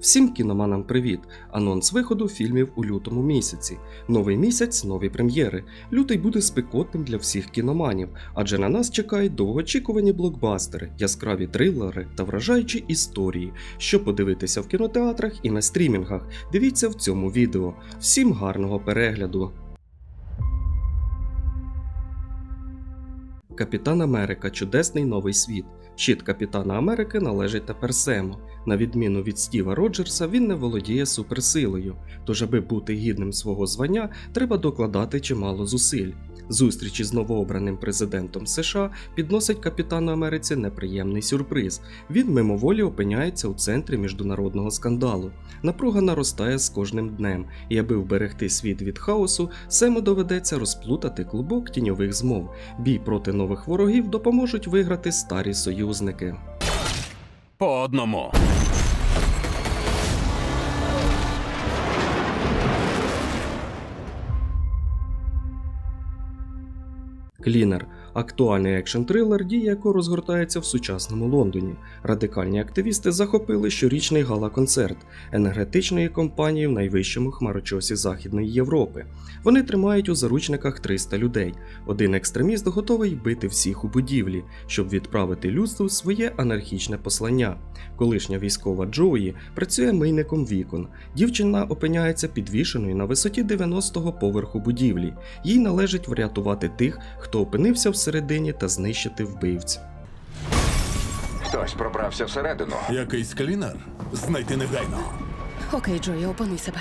Всім кіноманам привіт! Анонс виходу фільмів у лютому місяці. Новий місяць, нові прем'єри. Лютий буде спекотним для всіх кіноманів, адже на нас чекають довгоочікувані блокбастери, яскраві трилери та вражаючі історії. Що подивитися в кінотеатрах і на стрімінгах. Дивіться в цьому відео. Всім гарного перегляду! Капітан Америка Чудесний новий світ. Щит Капітана Америки належить тепер Сему. На відміну від Стіва Роджерса, він не володіє суперсилою, тож, аби бути гідним свого звання, треба докладати чимало зусиль. Зустрічі з новообраним президентом США підносить капітану Америці неприємний сюрприз. Він мимоволі опиняється у центрі міжнародного скандалу. Напруга наростає з кожним днем, і аби вберегти світ від хаосу, Сему доведеться розплутати клубок тіньових змов. Бій проти нових ворогів допоможуть виграти старі союзники. По одному. Клінер актуальний екшн-трилер, дія якого розгортається в сучасному Лондоні. Радикальні активісти захопили щорічний гала-концерт енергетичної компанії в найвищому хмарочосі Західної Європи. Вони тримають у заручниках 300 людей. Один екстреміст готовий бити всіх у будівлі, щоб відправити людству своє анархічне послання. Колишня військова Джоуї працює мийником вікон. Дівчина опиняється підвішеною на висоті 90-го поверху будівлі. Їй належить врятувати тих, хто опинився всередині та знищити вбивця. Хтось пробрався всередину. Якийсь калінар. Знайти негайно. Окей, Джої, опануй себе.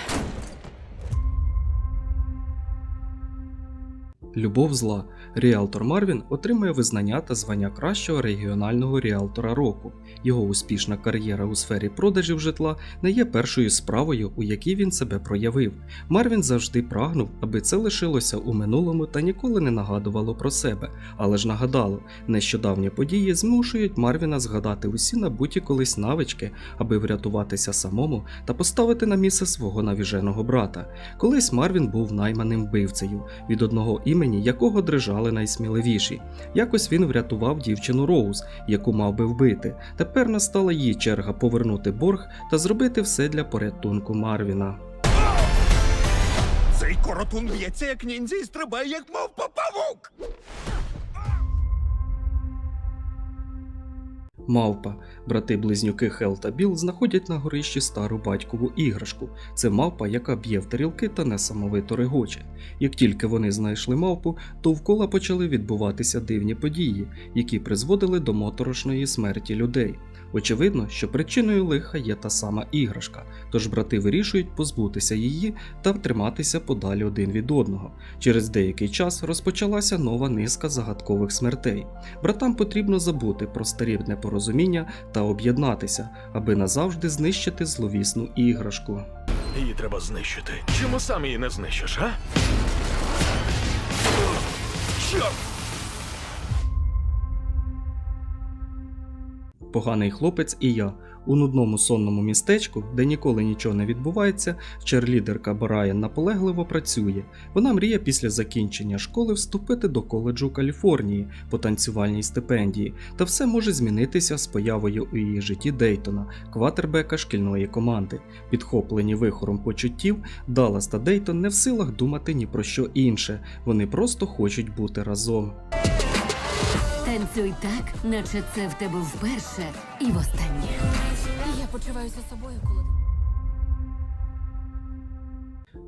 Любов зла. Ріалтор Марвін отримує визнання та звання кращого регіонального ріалтора року. Його успішна кар'єра у сфері продажів житла не є першою справою, у якій він себе проявив. Марвін завжди прагнув, аби це лишилося у минулому та ніколи не нагадувало про себе. Але ж нагадало, нещодавні події змушують Марвіна згадати усі набуті колись навички, аби врятуватися самому та поставити на місце свого навіженого брата. Колись Марвін був найманим вбивцею, від одного імені якого дрижали найсміливіші. Якось він врятував дівчину Роуз, яку мав би вбити. Тепер настала її черга повернути борг та зробити все для порятунку Марвіна. Цей коротун б'ється як ніндзя і стрибає, як мав павук. Мавпа. Брати-близнюки Хел та Біл знаходять на горищі стару батькову іграшку. Це мавпа, яка б'є в тарілки та несамовито регоче. Як тільки вони знайшли мавпу, то вкола почали відбуватися дивні події, які призводили до моторошної смерті людей. Очевидно, що причиною лиха є та сама іграшка, тож брати вирішують позбутися її та триматися подалі один від одного. Через деякий час розпочалася нова низка загадкових смертей. Братам потрібно забути про старі непорозуміння та об'єднатися, аби назавжди знищити зловісну іграшку. Її треба знищити. Чому сам її не знищиш, а? Чорт! Поганий хлопець і я. У нудному сонному містечку, де ніколи нічого не відбувається, черлідерка Брайан наполегливо працює. Вона мріє після закінчення школи вступити до коледжу Каліфорнії по танцювальній стипендії, та все може змінитися з появою у її житті Дейтона, кватербека шкільної команди. Підхоплені вихором почуттів, Даллас та Дейтон не в силах думати ні про що інше. Вони просто хочуть бути разом. Танцюй так, наче це в тебе вперше і востаннє. Я почуваюся собою, коли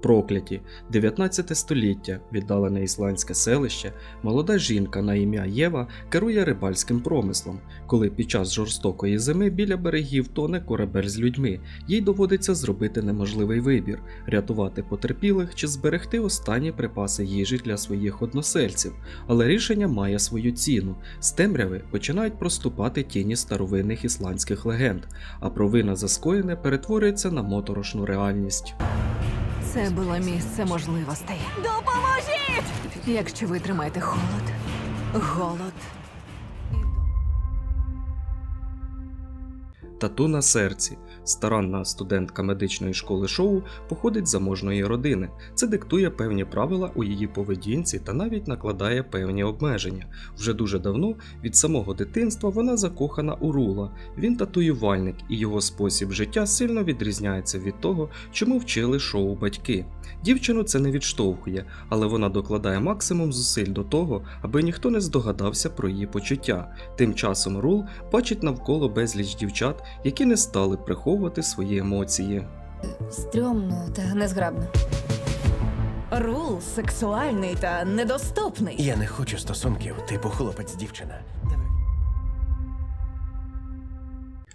Прокляті, 19 століття, віддалене ісландське селище, молода жінка на ім'я Єва керує рибальським промислом. Коли під час жорстокої зими біля берегів тоне корабель з людьми, їй доводиться зробити неможливий вибір рятувати потерпілих чи зберегти останні припаси їжі для своїх односельців. Але рішення має свою ціну. З темряви починають проступати тіні старовинних ісландських легенд, а провина за скоєне перетворюється на моторошну реальність. Це було місце можливостей. Допоможіть! Якщо ви тримаєте холод, голод. Тату на серці. Старанна студентка медичної школи шоу походить з заможної родини. Це диктує певні правила у її поведінці та навіть накладає певні обмеження. Вже дуже давно, від самого дитинства, вона закохана у Рула. Він татуювальник, і його спосіб життя сильно відрізняється від того, чому вчили шоу батьки. Дівчину це не відштовхує, але вона докладає максимум зусиль до того, аби ніхто не здогадався про її почуття. Тим часом Рул бачить навколо безліч дівчат, які не стали приховувати свої емоції. Стрьомно та незграбно. Рул сексуальний та недоступний. Я не хочу стосунків, типу хлопець дівчина.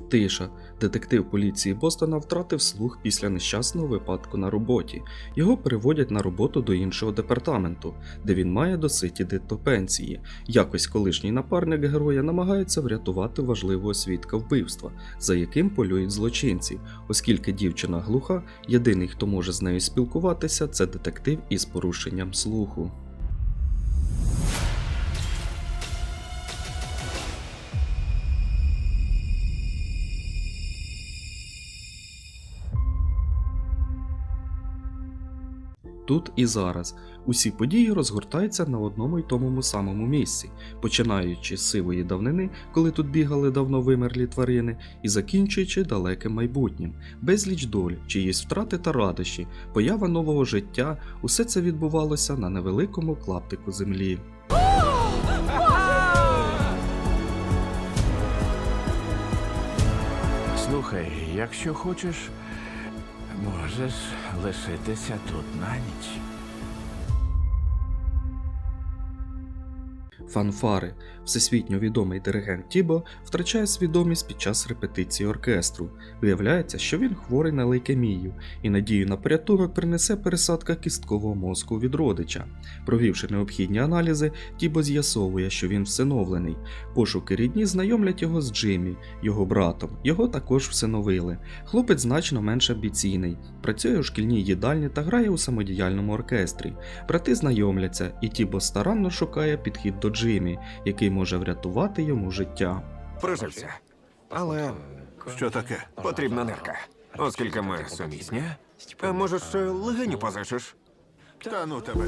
Тиша. Детектив поліції Бостона втратив слух після нещасного випадку на роботі. Його переводять на роботу до іншого департаменту, де він має досидіти до пенсії. Якось колишній напарник героя намагається врятувати важливого свідка вбивства, за яким полюють злочинці. Оскільки дівчина глуха, єдиний, хто може з нею спілкуватися, це детектив із порушенням слуху. Тут і зараз усі події розгортаються на одному й тому самому місці, починаючи з сивої давнини, коли тут бігали давно вимерлі тварини, і закінчуючи далеким майбутнім, безліч доль, чиїсь втрати та радощі, поява нового життя, усе це відбувалося на невеликому клаптику землі. Слухай, якщо хочеш, можеш лишитися тут на ніч. Фанфари. Всесвітньо відомий диригент Тібо втрачає свідомість під час репетиції оркестру. Виявляється, що він хворий на лейкемію, і надію на порятунок принесе пересадка кісткового мозку від родича. Провівши необхідні аналізи, Тібо з'ясовує, що він всиновлений. Пошуки рідні знайомлять його з Джиммі, його братом. Його також всиновили. Хлопець значно менш амбіційний, працює у шкільній їдальні та грає у самодіяльному оркестрі. Брати знайомляться, і Тібо старанно шукає підхід до Джиммі, який може врятувати йому життя. Прижився. Але Що таке? потрібна нирка. Оскільки ми сумісні. А може, ще легеню позичиш? Та ну тебе.